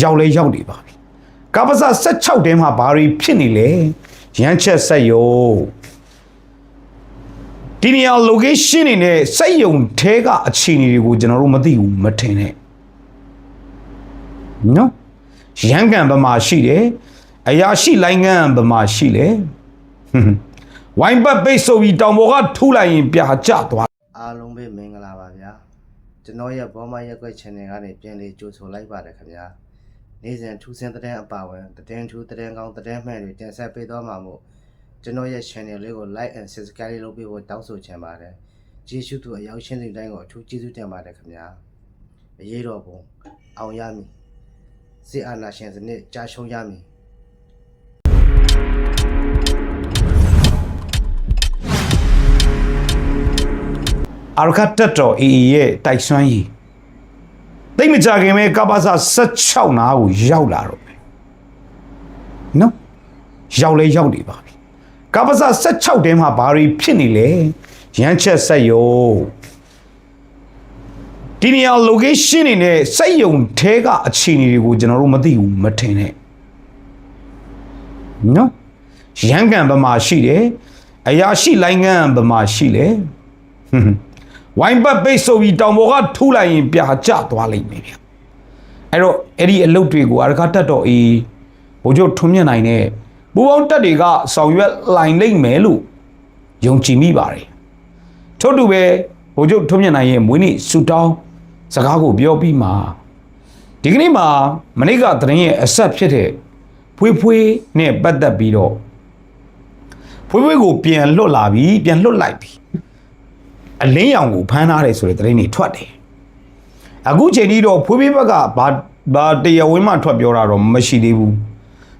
ရောက်လဲရောက်နေပါပြီကပ္ပစ16တဲမှာဘာတွေဖြစ်နေလဲရမ်းချက်ဆက်ယုံဒီနေရာ location နေနဲ့စက်ယုံထဲကအခြေအနေတွေကိုကျွန်တော်တို့မသိဘူးမထင်နဲ့နော်ရန်ကန်ဘယ်မှာရှိတယ်အရာရှိလိုင်းကန်ဘယ်မှာရှိလဲဟွန်းဝိုင်းပတ်ပိတ်ဆိုပြီးတောင်ပေါ်ကထူလိုက်ရင်ပြာကျသွားအားလုံးပဲမင်္ဂလာပါဗျာကျွန်တော်ရဲ့ဘောမရက်ွက် channel ကနေပြန်လေးကြိုဆိုလိုက်ပါတယ်ခင်ဗျာ နေ့စဉ်ထူးဆန်းတဲ့တဲ့အပါဝင်တဲ့ထူးတဲ့ကောင်းတဲ့မှန်တွေတင်ဆက်ပေးသွားမှာမို့ကျွန်တော်ရဲ့ channel လေးကို like and subscribe လုပ်ပေးဖို့တောင်းဆိုချင်ပါတယ်ကျေးဇူးတူအရောက်ရှင်းတဲ့တိုင်းကိုအထူးကျေးဇူးတင်ပါတယ်ခင်ဗျာအရေးတော်ပုံအောင်ရမည်စစ်အာဏာရှင်စနစ်ကြာရှုံးရမည်အာရခတ်တက်တော်အေအေရဲ့တိုက်ဆွမ်းရည် သိမ့်မကြခင်ပဲကပ္ပစ16နာကိုရောက်လာတော့မယ်နော်ရောက်လဲရောက်နေပါပြီကပ္ပစ16တဲမှာဘာတွေဖြစ်နေလဲရမ်းချက်ဆက်ယုံဒီနေရာ location နေနဲ့စက်ယုံထဲကအခြေအနေတွေကိုကျွန်တော်တို့မသိဘူးမထင်နဲ့နော်ရန်ကန်ဘယ်မှာရှိတယ်အရာရှိလိုင်းကန်ဘယ်မှာရှိလဲဟွန်း ဝိုင်းပတ်ပိတ်ဆိုပြီးတောင်ပေါ်ကထူလိုက်ရင်ပြာကျသွားလိမ့်မယ်ဗျအဲ့တော့အဲ့ဒီအလုပ်တွေကိုအရခတက်တော်အေးဘိုးချုပ်ထွန်းမြတ်နိုင်တဲ့ပူပေါင်းတက်တွေကဆောင်ရွက်လိုင်လိမ့်မယ်လို့ယုံကြည်မိပါတယ်ထို့တူပဲဘိုးချုပ်ထွန်းမြတ်နိုင်ရဲ့မွေးနေ့ဆူတောင်းစကားကိုပြောပြီးမှဒီကနေ့မှာမနေ့ကသတင်းရဲ့အဆက်ဖြစ်တဲ့ဖွေးဖွေးနဲ့ပတ်သက်ပြီးတော့ဖွေးဖွေးကိုပြန်လွတ်လာပြီပြန်လွတ်လိုက်ပြီ အလင်းရောင်ကိုဖမ်းထားတယ်ဆိုတဲ့သတင်းတွေထွက်တယ်အခုချိန်ကြီးတော့ဖွေးဖွေးဘက်ကဘာဘာတရားဝင်မှထွက်ပြောတာတော့မရှိသေးဘူး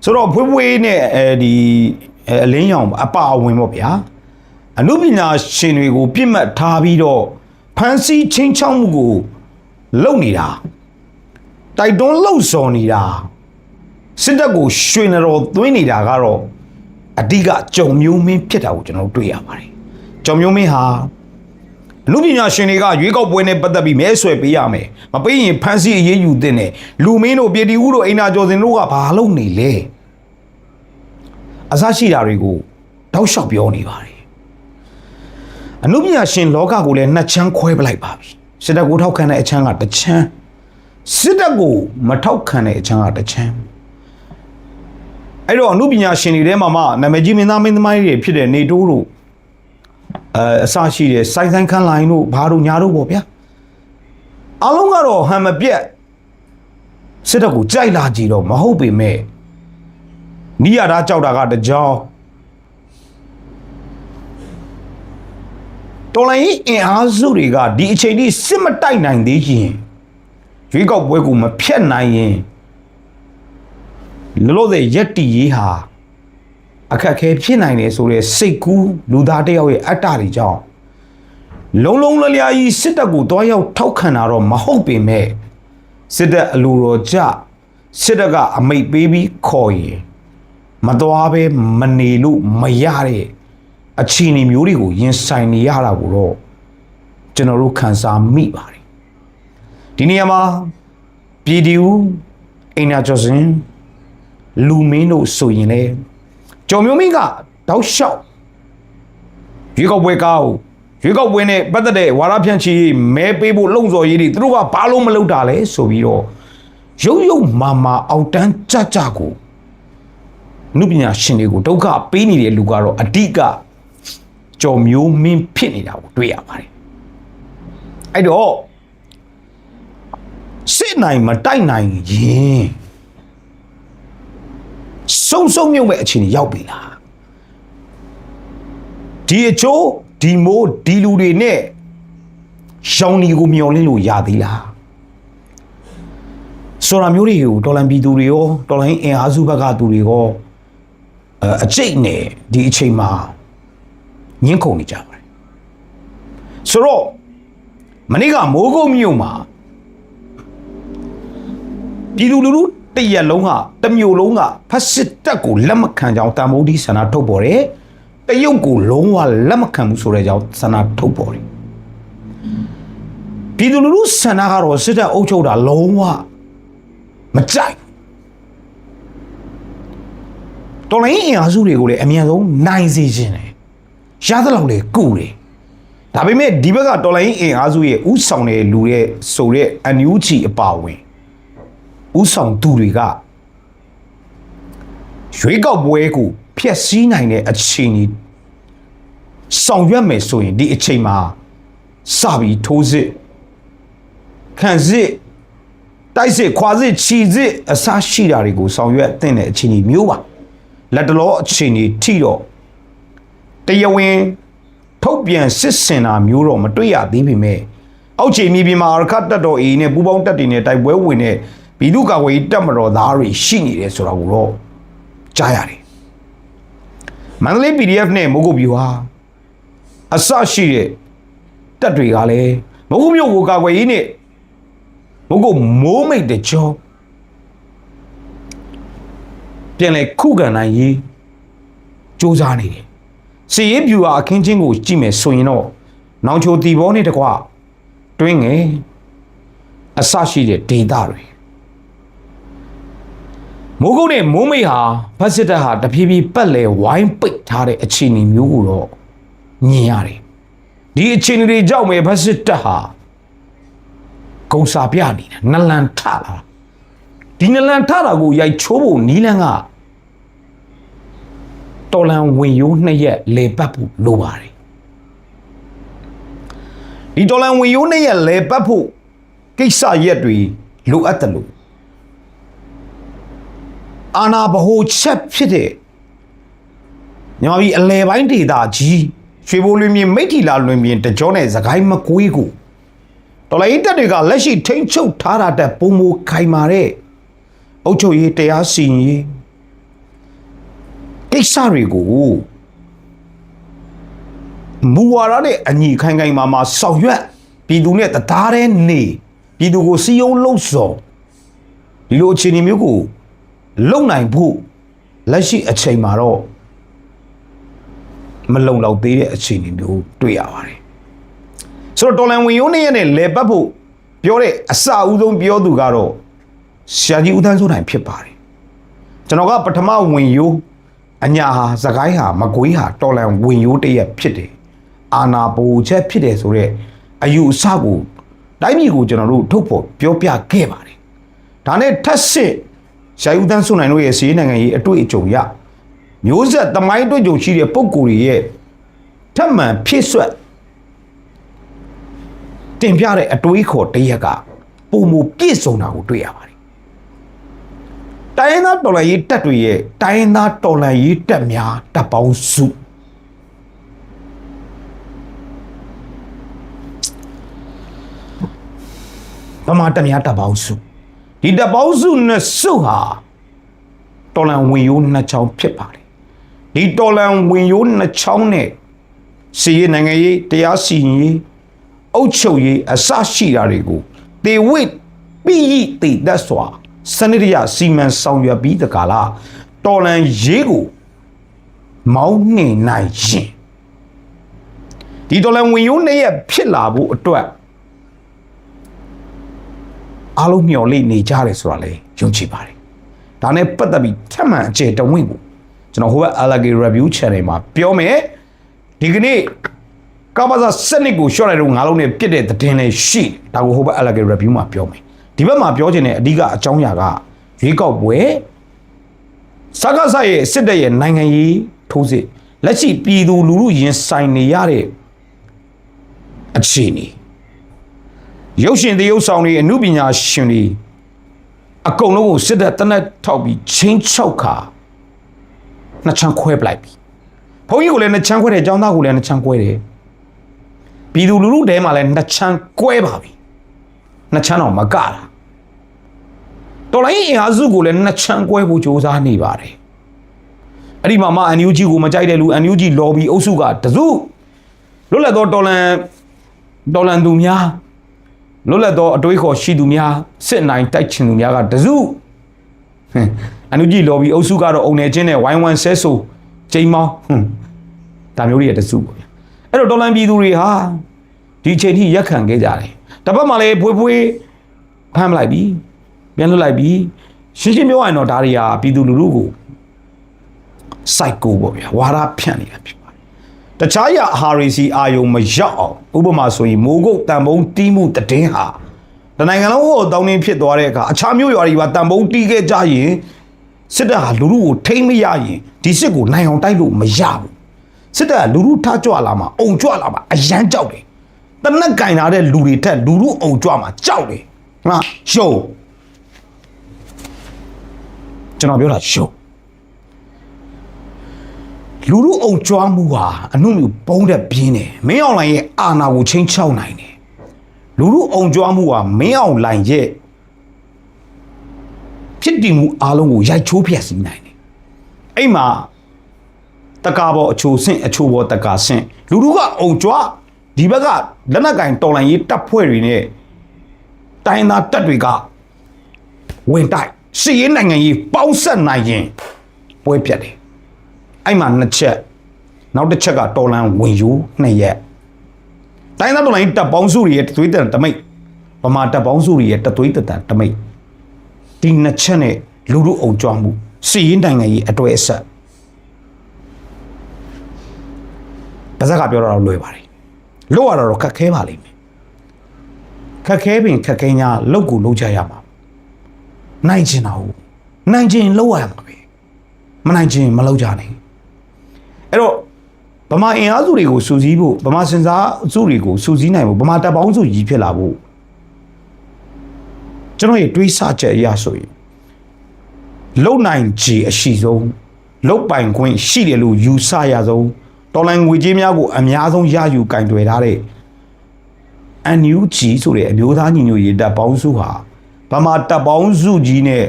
ဆိုတော့ဖွေးဖွေးနဲ့အဲဒီအဲအလင်းရောင်အပါအဝင်ပေါ့ဗျာအနုပညာရှင်တွေကို ပြစ်မှတ်ထားပြီးတော့ဖန်စီချင်းချောင်းမှုကိုလုပ်နေတာတိုက်တွန်းလှုပ်ဆော်နေတာစစ်တပ်ကိုရွှေနတော်သွင်းနေတာကတော့အဓိကကြုံမျိုးမင်းဖြစ်တာကိုကျွန်တော်တို့တွေ့ရပါတယ်ကြုံမျိုးမင်းဟာ လူပညာရှင်တွေကရွေးကောက်ပွဲနဲ့ပတ်သက်ပြီးမဲဆွယ်ပေးရမယ်မပေးရင်ဖမ်းဆီးအရေးယူတဲ့နဲ့လူမင်းတို့ပြည်တီဦးတို့အိမ်နာကျော်စင်တို့ကဘာလုပ်နေလဲအစရှိတာတွေကိုတောက်လျှောက်ပြောနေပါတယ်အနုပညာရှင်လောကကိုလည်းနှစ်ချမ်းခွဲပလိုက်ပါပြီစစ်တပ်ကိုထောက်ခံတဲ့အချမ်းကတစ်ချမ်းစစ်တပ်ကိုမထောက်ခံတဲ့အချမ်းကတစ်ချမ်းအဲ့တော့အနုပညာရှင်တွေထဲမှာမှနာမည်ကြီးမင်းသားမင်းသမိုင်းတွေဖြစ်တဲ့နေတိုးတို့ အဲအစရှိတယ်စိုင်းဆိုင်ခန်းလိုင်းတို့ဘာတို့ညာတို့ပေါ့ဗျာအလုံးကတော့ဟန်မပြက်စစ်တပ်ကိုကြိုက်လာကြည့်တော့မဟုတ်ပေမဲ့နီးရတာကြောက်တာကတကြောင်တော်လိုင်းအင်အားစုတွေကဒီအချိန်ကြီးစစ်မတိုက်နိုင်သေးရင်ရွေးကောက်ပွဲကိုမဖျက်နိုင်ရင်လောလောဆယ်ရက်တီရေးဟာ အခက်အခဲဖြစ်နိုင်တယ်ဆိုတဲ့စိတ်ကူးလူသားတစ်ယောက်ရဲ့အတ္တတွေကြောင့်လုံးလုံးလျားကြီးစစ်တပ်ကိုတွားရောက်ထောက်ခံတာတော့မဟုတ်ပေမဲ့စစ်တပ်အလိုတော်ကြစစ်တပ်ကအမိတ်ပေးပြီးခေါ်ရင်မတော်ပဲမနေလို့မရတဲ့အခြေအနေမျိုးတွေကိုရင်ဆိုင်နေရတာကိုတော့ကျွန်တော်တို့ခံစားမိပါတယ်ဒီနေရာမှာပြည်သူအိန္ဒာကျော်စင်လူမင်းတို့ဆိုရင်လည်း ကျော်မျိုးမင်းကတောက်လျှောက်ရွေးကောက်ပွဲကောက်ရွေးကောက်ပွဲနဲ့ပတ်သက်တဲ့ဝါရဖြန့်ချီမဲပေးဖို့လုံစော်ရေးတွေသူတို့ကဘာလို့မလုပ်တာလဲဆိုပြီးတော့ရုပ်ရုပ်မာမာအောက်တန်းကြကြကိုနုပညာရှင်တွေကိုဒုက္ခပေးနေတဲ့လူကတော့အဓိကကျော်မျိုးမင်းဖြစ်နေတာကိုတွေ့ရပါတယ်အဲ့တော့စစ်နိုင်မတိုက်နိုင်ရင် စုံစုံမြုပ်မဲ့အခြေအနေရောက်ပြီလားဒီအချိုးဒီမိုးဒီလူတွေနဲ့ရှောင်းဒီကိုမျောလင်းလို့ရသေးလားဆိုတာမျိုးတွေကိုတော်လန်ပြည်သူတွေရောတော်လန်အင်အားစုဘက်ကသူတွေရောအဲအကျိတ်နဲ့ဒီအချိန်မှာညှင်းခုန်နေကြပါတယ်ဆိုတော့မနေ့ကမိုးကုတ်မြို့မှာပြည်သူလူထု တရက်လုံးကတမျိုးလုံးကဖက်စစ်တပ်ကိုလက်မခံကြောင်းတန်မိုးဒီဆန္ဒထုတ်ပေါ်တယ်တရုတ်ကိုလုံးဝလက်မခံဘူးဆိုတဲ့ကြောင်းဆန္ဒထုတ်ပေါ်တယ်ပြည်သူလူထုဆန္ဒကတော့စစ်တပ်အုပ်ချုပ်တာလုံးဝမကြိုက်တော်လိုင်းအင်အားစုတွေကိုလည်းအမြန်ဆုံးနိုင်စေခြင်းတယ်ရသလောက်လေကုတယ်ဒါပေမဲ့ဒီဘက်ကတော်လိုင်းအင်အားစုရဲ့ဥဆောင်တဲ့လူရဲ့ဆိုတဲ့ NUG အပါဝင် ဥဆောင်သူတွေကရွေးကောက်ပွဲကိုဖျက်ဆီးနိုင်တဲ့အခြေအနေဆောင်ရွက်မယ်ဆိုရင်ဒီအချိန်မှာစပြီးထိုးစစ်ခံစစ်တိုက်စစ်ခွာစစ်ခြီစစ်အစားရှိတာတွေကိုဆောင်ရွက်တဲ့အခြေအနေမျိုးပါလက်တလောအခြေအနေထိတော့တရားဝင်ထုတ်ပြန်စစ်စင်တာမျိုးတော့မတွေ့ရသေးပေမဲ့အောက်ခြေမြေပြင်မှာအရခတ်တပ်တော်အေးနဲ့ပူပေါင်းတပ်တွေနဲ့တိုက်ပွဲဝင်တဲ့ ဘီလူကာဝေးတပ်မတော်သားတွေရှိနေတယ်ဆိုတာကိုတော့ကြားရတယ်မန္တလေး PDF နဲ့မိုးကုတ်ဗျူဟာအစရှိတဲ့တပ်တွေကလည်းမဟုတ်မျိုးကိုကာကွယ်ရေးနဲ့မဟုတ်ကိုမိုးမိတ်တဲ့ကြောပြန်လေခုခံနိုင်ရေးစူးစမ်းနေတယ်စီရေးဗျူဟာအခင်းချင်းကိုကြည့်မယ်ဆိုရင်တော့နောင်ချိုတီဘောနဲ့တကွတွင်းငယ်အစရှိတဲ့ဒေတာတွေ မိုးကုတ်နဲ့မိုးမိတ်ဟာဖက်စစ်တပ်ဟာတဖြည်းဖြည်းပတ်လဲဝိုင်းပိတ်ထားတဲ့အခြေအနေမျိုးကိုတော့မြင်ရတယ်ဒီအခြေအနေတွေကြောင့်ပဲဖက်စစ်တပ်ဟာဂုံစာပြနေတာနလန်ထလာဒီနလန်ထတာကိုရိုက်ချိုးဖို့နီးလန်းကတော်လန်ဝင်ရိုးနှစ်ရက်လေပတ်ဖို့လိုပါတယ်ဒီတော်လန်ဝင်ရိုးနှစ်ရက်လေပတ်ဖို့ကိစ္စရက်တွေလိုအပ်တယ်လို့ အာနာဘဟုချက်ဖြစ်တဲ့ညီမကြီးအလဲပိုင်းဒေတာကြီးရွှေဘိုလွင်မြင်မိတ်ထီလာလွင်မြင်တကြောနဲ့သခိုင်းမကွေးကိုတော်လိုင်းတက်တွေကလက်ရှိထိမ့်ချုပ်ထားတာတက်ပုံမခိုင်မာတဲ့အုတ်ချုပ်ရေးတရားစီရင်ရေးကိစ္စတွေကိုမူဝါဒနဲ့အညီခိုင်ခိုင်မာမာဆောင်ရွက်ပြည်သူနဲ့တသားတည်းနေပြည်သူကိုစီယုံလှုပ်ဆော်ဒီလိုအခြေအနေမျိုးကို လုံနိုင်ဖို့လက်ရှိအချိန်မှာတော့မလုံလောက်သေးတဲ့အခြေအနေမျိုးတွေ့ရပါတယ်ဆိုတော့တော်လန်ဝင်ရိုးနေရနဲ့လဲပတ်ဖို့ပြောတဲ့အစအဦးဆုံးပြောသူကတော့ဆရာကြီးဦးသန်းစိုးနိုင်ဖြစ်ပါတယ်ကျွန်တော်ကပထမဝင်ရိုးအညာဟာစကိုင်းဟာမကွေးဟာတော်လန်ဝင်ရိုးတရက်ဖြစ်တယ်အာနာပူချက်ဖြစ်တယ်ဆိုတော့အယူအဆကိုတိုင်းပြည်ကိုကျွန်တော်တို့ထုတ်ဖို့ပြောပြခဲ့ပါတယ်ဒါနဲ့ထက်စစ် ရှာယူတန်းဆွနိုင်တို့ရဲ့စီးနိုင်ငံရေးအတွေ့အကြုံရမျိုးဆက်တမိုင်းတွေ့ကြုံရှိတဲ့ပုံကိုယ်တွေရဲ့ထက်မှန်ဖြည့်ဆွက်တင်ပြတဲ့အတွေးခေါ်တရက်ကပုံမူပြည့်စုံတာကိုတွေ့ရပါတယ်တိုင်းရင်းသားတော်လှန်ရေးတပ်တွေရဲ့တိုင်းရင်းသားတော်လှန်ရေးတပ်များတပ်ပေါင်းစုဗမာတပ်များတပ်ပေါင်းစု ဒီတပ်ပေါင်းစုနဲ့စုဟာတော်လန်ဝင်ရိုးနှစ်ချောင်းဖြစ်ပါတယ်ဒီတော်လန်ဝင်ရိုးနှစ်ချောင်းနဲ့စီရေးနိုင်ငံရေးတရားစီရင်ရေးအုပ်ချုပ်ရေးအစရှိတာတွေကိုတေဝိပိယိတေတတ်စွာစနစ်ရစီမံဆောင်ရွက်ပြီးတကလားတော်လန်ရေးကိုမောင်းနှင်နိုင်ရှင်ဒီတော်လန်ဝင်ရိုးနှစ်ရက်ဖြစ်လာဖို့အတွက် အားလုံးမျှော်လင့်နေကြတယ်ဆိုတာလေယုံကြည်ပါတယ်။ဒါနဲ့ပတ်သက်ပြီးထပ်မံအကျယ်တဝင့်ကိုကျွန်တော်ဟိုဘက် Alage Review Channel မှာပြောမယ်ဒီကနေ့ကမ္ဘာစာစနစ်ကိုရှော့လိုက်တော့ငါးလုံးနဲ့ပြစ်တဲ့သတင်းလေးရှိဒါကိုဟိုဘက် Alage Review မှာပြောမယ်ဒီဘက်မှာပြောချင်တဲ့အဓိကအကြောင်းအရာကရွေးကောက်ပွဲစကားဆိုင်ရဲ့စစ်တပ်ရဲ့နိုင်ငံရေးထိုးစစ်လက်ရှိပြည်သူလူထုရင်ဆိုင်နေရတဲ့အခြေအနေ ရုပ်ရှင်သရုပ်ဆောင်တွေအမှုပညာရှင်တွေအကုန်လုံးကိုစစ်တပ်တနက်ထောက်ပြီးချင်းချောက်ခါနှစ်ချမ်းခွဲပလိုက်ပြီဘုန်းကြီးကိုလည်းနှစ်ချမ်းခွဲတယ်ကျောင်းသားကိုလည်းနှစ်ချမ်းခွဲတယ်ပြည်သူလူထုတဲမှာလည်းနှစ်ချမ်းကွဲပါပြီနှစ်ချမ်းတော့မကတာတော်လိုင်းအင်အားစုကိုလည်းနှစ်ချမ်းကွဲဖို့ကြိုးစားနေပါတယ်အဲ့ဒီမှာမှအန်ယူဂျီကိုမကြိုက်တဲ့လူအန်ယူဂျီလော်ဘီအုပ်စုကတစုလွတ်လပ်သောတော်လန်တော်လန်သူများ လွတ်လပ်သောအတွေးခေါ်ရှိသူများစစ်နိုင်တိုက်ချင်သူများကတစုဟင်အန်ယူဂျီလော်ဘီအုပ်စုကတော့အုံနေချင်းနဲ့ဝိုင်းဝန်းဆဲဆိုချိန်မောင်းဟွန်းဒါမျိုးတွေရဲ့တစုပေါ့ဗျာအဲ့တော့တော်လန်ပြည်သူတွေဟာဒီချိန်ထိရက်ခံခဲ့ကြတယ်တစ်ပတ်မှလည်းဖွေးဖွေးဖမ်းမလိုက်ပြီပြန်လွတ်လိုက်ပြီရှင်းရှင်းပြောရရင်တော့ဒါတွေဟာပြည်သူလူထုကိုစိုက်ကိုပေါ့ဗျာဝါဒဖြန့်နေတာဖြစ်ပါတယ် တခြားရအာဟာရီစီအာယုံမရောက်အောင်ဥပမာဆိုရင်မိုးကုတ်တန်ဘုံတီးမှုတည်င်းဟာတနိုင်ငံလုံးဟိုတောင်းတင်းဖြစ်သွားတဲ့အခါအခြားမျိုးရွာတွေပါတန်ဘုံတီးခဲ့ကြရင်စစ်တပ်ဟာလူလူကိုထိမ့်မရရင်ဒီစစ်ကိုနိုင်အောင်တိုက်လို့မရဘူးစစ်တပ်ကလူလူထကြွလာမှာအုံကြွလာမှာအရန်ကြောက်တယ်တနက်ကင်လာတဲ့လူတွေထက်လူလူအုံကြွမှာကြောက်တယ်ဟာရှုံကျွန်တော်ပြောတာရှုံ လူလူအုံကြွားမှုဟာအမှုမျိုးပုံးတဲ့ပြင်းတယ်မင်းအောင်လိုင်ရဲ့အာဏာကိုချင်းချောက်နိုင်တယ်လူလူအုံကြွားမှုဟာမင်းအောင်လိုင်ရဲ့ဖြစ်တည်မှုအလုံးကိုရိုက်ချိုးဖျက်ဆီးနိုင်တယ်အဲ့မှာတကာပေါ်အချိုဆင့်အချိုပေါ်တကာဆင့်လူလူကအုံကြွားဒီဘက်ကလက်နက်ကင်တော်လိုင်ရေးတပ်ဖွဲ့တွေနဲ့တိုင်းသားတပ်တွေကဝင်တိုက်စီးရင်နိုင်ငံရေးပေါင်းဆက်နိုင်ရင်ပွဲပြတ်တယ် အဲ့မှာနှစ်ချက်နောက်တစ်ချက်ကတော်လန်ဝင်ယူနှစ်ရက်တိုင်းသားတော်လိုင်းတပ်ပေါင်းစုတွေရဲ့တသွေးတန်တမိတ်ဗမာတပ်ပေါင်းစုတွေရဲ့တသွေးတန်တမိတ်ဒီနှစ်ချက်နဲ့လူလူအုံကြွမှုစီးရင်နိုင်ငံရေးအတွဲအဆက်ပါဇက်ကပြောတော့လွယ်ပါတယ်လို့ရတော့ခက်ခဲပါလိမ့်မယ်ခက်ခဲပင်ခက်ခဲညာလောက်ကိုလောက်ကြရမှာနိုင်ချင်တာဟုတ်နိုင်ချင်လောက်ရမှာပဲမနိုင်ချင်မလောက်ကြနိုင် အဲ့တော့ဗမာအင်အားစုတွေကိုစူးစီးဖို့ဗမာစင်စားစုတွေကိုစူးစီးနိုင်ဖို့ဗမာတပ်ပေါင်းစုကြီးဖြစ်လာဖို့ကျွန်တော်ရဲ့တွေးဆချက်အရဆိုရင်လုံနိုင်ခြေအရှိဆုံးလုတ်ပိုင်ခွင့်ရှိတယ်လို့ယူဆရဆုံးတော်လိုင်းငွေကြေးများကိုအများဆုံးရယူကင်တွယ်ထားတဲ့ NUG ဆိုတဲ့အမျိုးသားညီညွတ်ရေးတပ်ပေါင်းစုဟာဗမာတပ်ပေါင်းစုကြီးနဲ့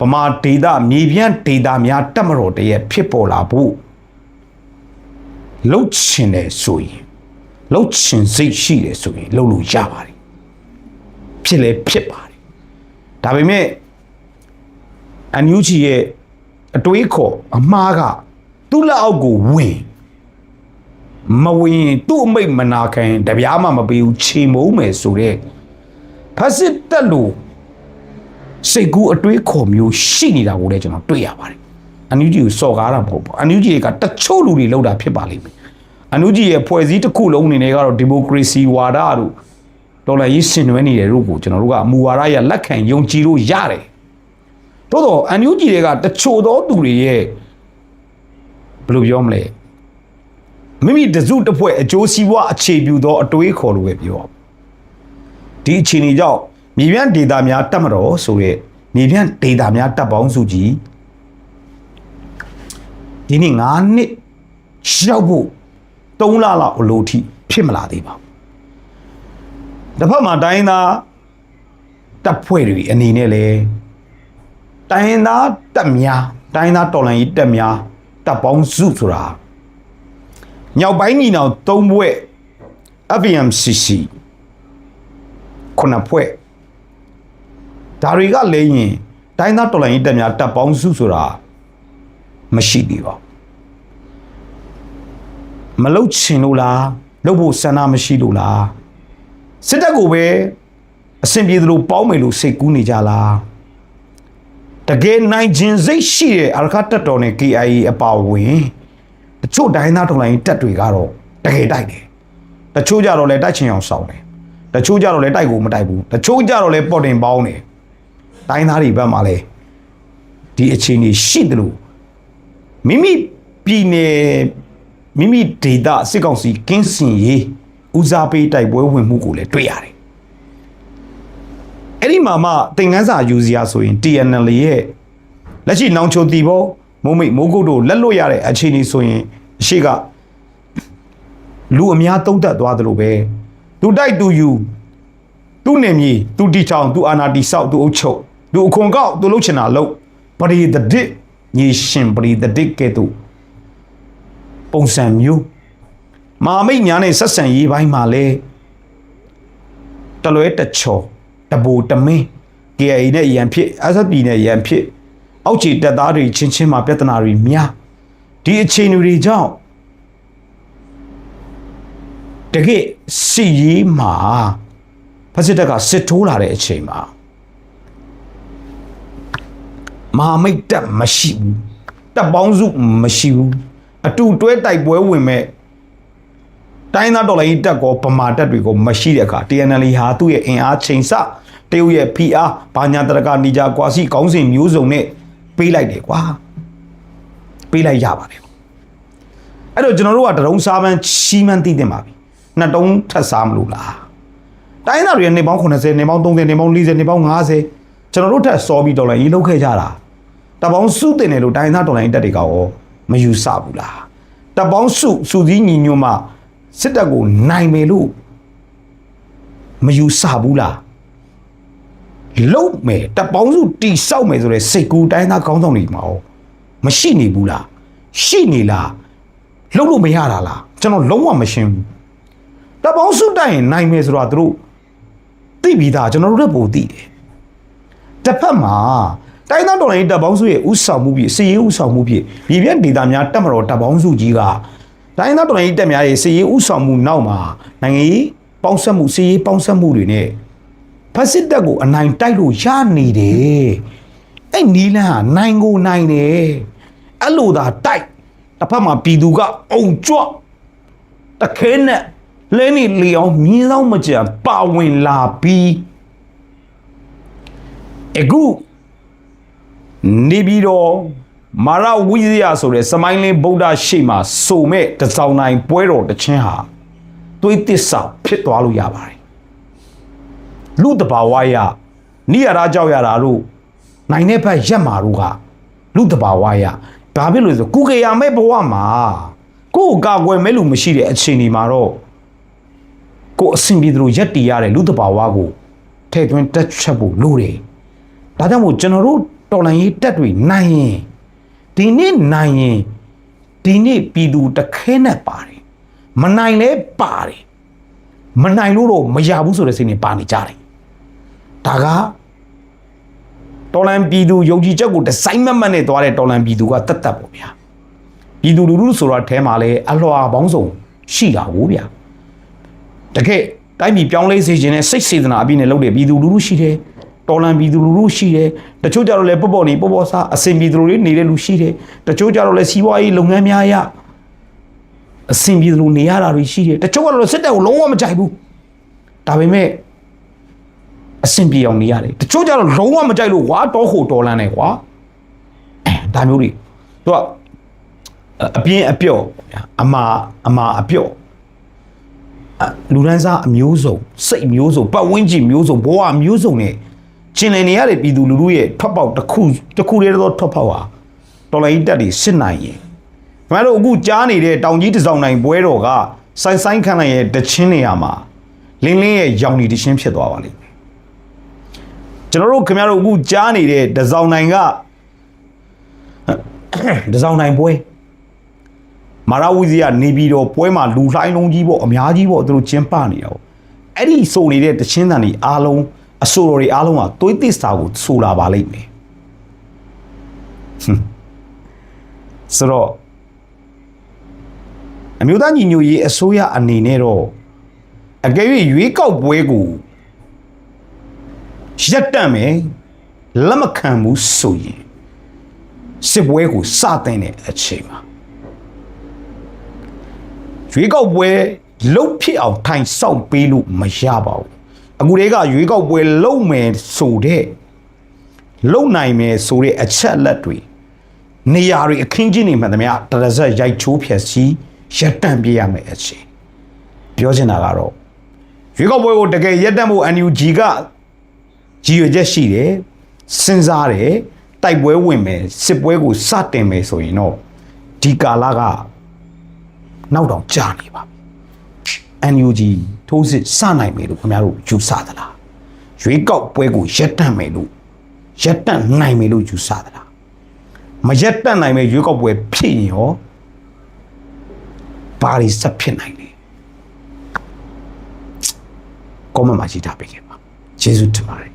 ဗမာဒေတာမြေပြန့်ဒေတာများတက်မတော်တည်းဖြစ်ပေါ်လာဖို့ လှုပ်ချင်တယ်ဆိုရင်လှုပ်ချင်စိတ်ရှိတယ်ဆိုရင်လှုပ်လို့ရပါတယ်ဖြစ်လဲဖြစ်ပါတယ်ဒါပေမဲ့ NUG ရဲ့အတွေးခေါ်အမှားကသူ့လက်အောက်ကိုဝင်မဝင်ရင်သူ့အမိတ်မနာခံရင်တပြားမှမပေးဘူးချိန်မုံမယ်ဆိုတဲ့ဖက်စစ်တက်လို့စိတ်ကူးအတွေးခေါ်မျိုးရှိနေတာကိုလည်းကျွန်တော်တွေ့ရပါတယ် အန်ယူဂျီကိုစော်ကားတာမဟုတ်ဘူးအန်ယူဂျီကတချို့လူတွေလောက်တာဖြစ်ပါလိမ့်မယ်အန်ယူဂျီရဲ့ဖွဲ့စည်းတစ်ခုလုံးအနေနဲ့ကတော့ဒီမိုကရေစီဝါဒတို့ဒေါ်လာရေးဆင်နွှဲနေတဲ့တို့ကိုကျွန်တော်တို့ကအမူဝါဒရလက်ခံယုံကြည်လို့ရတယ်တိုးတော့အန်ယူဂျီတွေကတချို့သောသူတွေရဲ့ဘယ်လိုပြောမလဲမိမိတစုတစ်ဖွဲ့အကျိုးစီးပွားအခြေပြုသောအတွေးခေါ်လို့ပဲပြောဒီအခြေအနေကြောင့်မြေပြန့်ဒေတာများတက်မတော်ဆိုတဲ့မြေပြန့်ဒေတာများတက်ပေါင်းစုကြီး ဒီနေ့9နှစ်ရောက်ဖို့3လလောက်အလိုထိဖြစ်မလာသေးပါဘူးတစ်ဖက်မှာတိုင်းသားတပ်ဖွဲ့တွေအနေနဲ့လေတိုင်းသားတပ်များတိုင်းသားတော်လှန်ရေးတပ်များတပ်ပေါင်းစုဆိုတာညောက်ပိုင်းညီနောင်၃ဘွဲ့ FMCC ခုနှစ်ဖွဲ့ဒါတွေကလည်းရင်တိုင်းသားတော်လှန်ရေးတပ်များတပ်ပေါင်းစုဆိုတာ မရှိသေးပါဘူးမလုတ်ချင်လို့လားလုတ်ဖို့ဆန္ဒမရှိလို့လားစစ်တပ်ကိုပဲအဆင်ပြေသလိုပေါင်းမယ်လို့စိတ်ကူးနေကြလားတကယ်နိုင်ခြင်းစိတ်ရှိတဲ့အာရခတ်တပ်တော်နဲ့ KIA အပါအဝင်တချို့ဒိုင်းသားတော်လိုင်းတပ်တွေကတော့တကယ်တိုက်တယ်တချို့ကြတော့လဲတိုက်ချင်အောင်စောင်းတယ်တချို့ကြတော့လဲတိုက်ကိုမတိုက်ဘူးတချို့ကြတော့လဲပေါ်တင်ပေါင်းတယ်တိုင်းသားတွေဘက်မှာလဲဒီအခြေအနေရှိတယ်လို့ မိမိပြည်နယ်မိမိဒေတာစစ်ကောင်စီကင်းစင်ရေးဦးစားပေးတိုက်ပွဲဝင်မှုကိုလည်းတွေ့ရတယ်အဲ့ဒီမှာမှသင်ငန်းစာယူစရာဆိုရင် TNL ရဲ့လက်ရှိနောင်ချိုတီဘောမိုးမိတ်မိုးကုတ်တို့လက်လွတ်ရတဲ့အခြေအနေဆိုရင်အရှိကလူအများတုံးတက်သွားသလိုပဲသူတိုက်သူယူသူ့နေမြေသူတီချောင်သူအာနာတီဆောက်သူအုပ်ချုပ်သူအခွန်ကောက်သူလှုပ်ချင်တာလှုပ်ပရိသဒစ် ညီရှင်ပရိသဒစ်ကဲ့သို့ပုံစံမျိုးမာမိတ်ညာနဲ့ဆက်ဆံရေးပိုင်းမှာလဲတလွဲတချော်တဘူတမင်း KIA နဲ့ရန်ဖြစ် SSP နဲ့ရန်ဖြစ် အောက်ခြေတပ်သားတွေချင်းချင်းမှာပြဿနာတွေများဒီအခြေအနေတွေကြောင့်တကယ်စီရေးမှာဖက်စစ်တပ်ကစစ်ထိုးလာတဲ့အချိန်မှာ မဟာမိတ်တပ်မရှိဘူးတပ်ပေါင်းစုမရှိဘူးအတူတွဲတိုက်ပွဲဝင်မဲ့တိုင်းသားတော်လိုင်းတပ်ကောဗမာတပ်တွေကိုမရှိတဲ့အခါ TNL ဟာသူ့ရဲ့အင်အားချိန်ဆတရုတ်ရဲ့ PR ဘာညာတရကနေကြကွာစီကောင်းစဉ်မျိုးစုံနဲ့ပေးလိုက်တယ်ကွာပေးလိုက်ရပါတယ်အဲ့တော့ကျွန်တော်တို့ကတရုံစားပန်းချီးမှန်းသိတင်ပါပြီနှစ်တုံးထပ်စားမလို့လားတိုင်းသားတွေကနေပေါင်း80နေပေါင်း30နေပေါင်း40နေပေါင်း50ကျွန်တော်တို့ထက်စောပြီးဒေါ်လာရေးလောက်ခဲ့ကြတာ တပေါင်းစုတင်တယ်လို့တိုင်းသားဒေါ်လာရေးတက်တွေကရောမယူဆဘူးလားတပေါင်းစုစုစည်းညီညွတ်မှစစ်တပ်ကိုနိုင်မယ်လို့မယူဆဘူးလားလုံမယ်တပေါင်းစုတိဆောက်မယ်ဆိုတဲ့စိတ်ကူးတိုင်းသားကောင်းဆောင်တွေမှာရောမရှိနေဘူးလားရှိနေလားလုံလို့မရတာလားကျွန်တော်လုံးဝမရှင်းဘူးတပေါင်းစုတိုက်ရင်နိုင်မယ်ဆိုတော့သူတို့သိပြီးသားကျွန်တော်တို့လည်းပိုသိတယ်တစ်ဖက်မှာ တိုင်းသားတော်လိုင်းတပ်ပေါင်းစုရဲ့ဥဆောင်မှုဖြစ်စီရေးဥဆောင်မှုဖြစ်ပြည်ပြဒေသများတပ်မတော်တပ်ပေါင်းစုကြီးကတိုင်းသားတော်လိုင်းတပ်များရဲ့စီရေးဥဆောင်မှုနောက်မှာနိုင်ငံရေးပေါင်းဆက်မှုစီရေးပေါင်းဆက်မှုတွေနဲ့ဖက်စစ်တပ်ကိုအနိုင်တိုက်လို့ရနေတယ်အဲ့နီလန်းဟာနိုင်ကိုနိုင်တယ်အဲ့လိုသာတိုက်တစ်ဖက်မှာပြည်သူကအုံကြွတခဲနဲ့လဲနေလျောင်းမြင်းဆောင်မကြံပါဝင်လာပြီးအခု နေပြီးတော့မာရဝိဇယဆိုတဲ့စမိုင်းလင်းဗုဒ္ဓရှိမှစုံမဲ့တစောင်းနိုင်ပွဲတော်တစ်ချင်းဟာသွေးတစ္ဆာဖြစ်သွားလို့ရပါတယ်လူတဘာဝရနိရရာကြောက်ရတာတို့နိုင်တဲ့ဘက်ရက်မာတို့ကလူတဘာဝရဘာဖြစ်လို့လဲဆိုကုကေယာမဲ့ဘဝမှာကိုယ်ကာကွယ်မဲ့လူမရှိတဲ့အခြေအနေမှာတော့ကိုယ်အဆင်ပြေသလိုရက်တီရတဲ့လူတဘာဝကိုထဲ့သွင်းတက်ချက်ဖို့လိုတယ်။ဒါကြောင့်မို့ကျွန်တော်တို့ တော်လိုင်းရေးတက်တွေနိုင်ရင်ဒီနေ့နိုင်ရင်ဒီနေ့ပြည်သူတစ်ခဲနဲ့ပါတယ်။မနိုင်လဲပါတယ်။မနိုင်လို့တော့မရဘူးဆိုတဲ့စိတ်နဲ့ပါနေကြတယ်။ဒါကတော်လန်ပြည်သူယုံကြည်ချက်ကိုဒီဇိုင်းမတ်မတ်နဲ့သွားတဲ့တော်လန်ပြည်သူကတတ်တတ်ပေါ့ဗျာ။ပြည်သူလူထုဆိုတာအဲမှာလဲအလွှာပေါင်းစုံရှိတာဟုတ်ဗျာ။တကယ်တိုင်းပြည်ပြောင်းလဲစေခြင်းနဲ့စိတ်စေတနာအပြည့်နဲ့လုပ်တဲ့ပြည်သူလူထုရှိတယ် တော်လန်ပြည်သူလူထုရှိတယ်တချို့ကြတော့လည်းပေါ့ပေါ့နေပေါ့ပေါ့စားအစင်ပြည်သူတွေနေတဲ့လူရှိတယ်တချို့ကြတော့လည်းစီးပွားရေးလုပ်ငန်းများရအစင်ပြည်သူလူနေရတာတွေရှိတယ်တချို့ကတော့စစ်တပ်ကိုလုံးဝမကြိုက်ဘူးဒါပေမဲ့အစင်ပြေအောင်နေရတယ်တချို့ကြတော့လုံးဝမကြိုက်လို့ဝါတော့ဟိုတော်လန်နေကွာအဲဒါမျိုးတွေသူကအပြင်းအပြော့ဗျာအမာအမာအပြော့အလူရန်စားအမျိုးစုံစိတ်မျိုးစုံပတ်ဝန်းကျင်မျိုးစုံဘဝမျိုးစုံနဲ့ ကျင်လည်နေရတဲ့ပြည်သူလူထုရဲ့ထွက်ပေါက်တစ်ခုတစ်ခုတည်းသောထွက်ပေါက်ဟာတော်လိုင်းတက်တွေစစ်နိုင်ရင်ခင်ဗျားတို့အခုကြားနေတဲ့တောင်ကြီးတစောင်းနိုင်ပွဲတော်ကဆိုင်ဆိုင်ခန့်လိုက်ရဲ့တချင်းနေရာမှာလင်းလင်းရဲ့ရောင်ဒီတချင်းဖြစ်သွားပါလိမ့်မယ်ကျွန်တော်တို့ခင်ဗျားတို့အခုကြားနေတဲ့တစောင်းနိုင်ကတစောင်းနိုင်ပွဲမာရဝီဇီကနေပြီးတော့ပွဲမှာလူလှိုင်းလုံးကြီးပေါ့အများကြီးပေါ့သူတို့ကျင်းပနေတာပေါ့အဲ့ဒီဆိုနေတဲ့တချင်းတန်တွေအားလုံး အဆိုတော်တွေအားလုံးကသွေးသစ္စာကိုဆိုလာပါလိမ့်မယ်ဟွန်းဆိုတော့အမျိုးသားညီညွတ်ရေးအစိုးရအနေနဲ့တော့အကယ်၍ရွေးကောက်ပွဲကိုရက်တန့်မယ်လက်မခံဘူးဆိုရင်စစ်ပွဲကိုစတင်တဲ့အချိန်မှာရွေးကောက်ပွဲလှုပ်ဖြစ်အောင်ထိုင်ဆောက်ပေးလို့မရပါဘူး အခုတည်းကရွေးကောက်ပွဲလှုပ်မယ်ဆိုတဲ့လှုပ်နိုင်မယ်ဆိုတဲ့အချက်လက်တွေနေရာတွေအခင်းချင်းနေမှန်သမျှတရဇက်ရိုက်ချိုးဖြက်စီရက်တန့်ပြရမယ်အချိန်ပြောချင်တာကတော့ရွေးကောက်ပွဲကိုတကယ်ရက်တန့်ဖို့ NUG ကကြည်ရွယ်ချက်ရှိတယ်စဉ်းစားတယ်တိုက်ပွဲဝင်မယ်စစ်ပွဲကိုစတင်မယ်ဆိုရင်တော့ဒီကာလကနောက်တော့ကြာနေပါပြီ NUG ထိုးစစ်စနိုင်မယ်လို့ခင်ဗျားတို့ယူဆသလားရွေးကောက်ပွဲကိုရက်တန့်မယ်လို့ရက်တန့်နိုင်မယ်လို့ယူဆသလားမရက်တန့်နိုင်မယ်ရွေးကောက်ပွဲဖြစ်ရင်ရောဘာတွေဆက်ဖြစ်နိုင်လဲကောမန့်မှာကြည့်ထားပေးခဲ့ပါကျေးဇူးတင်ပါတယ်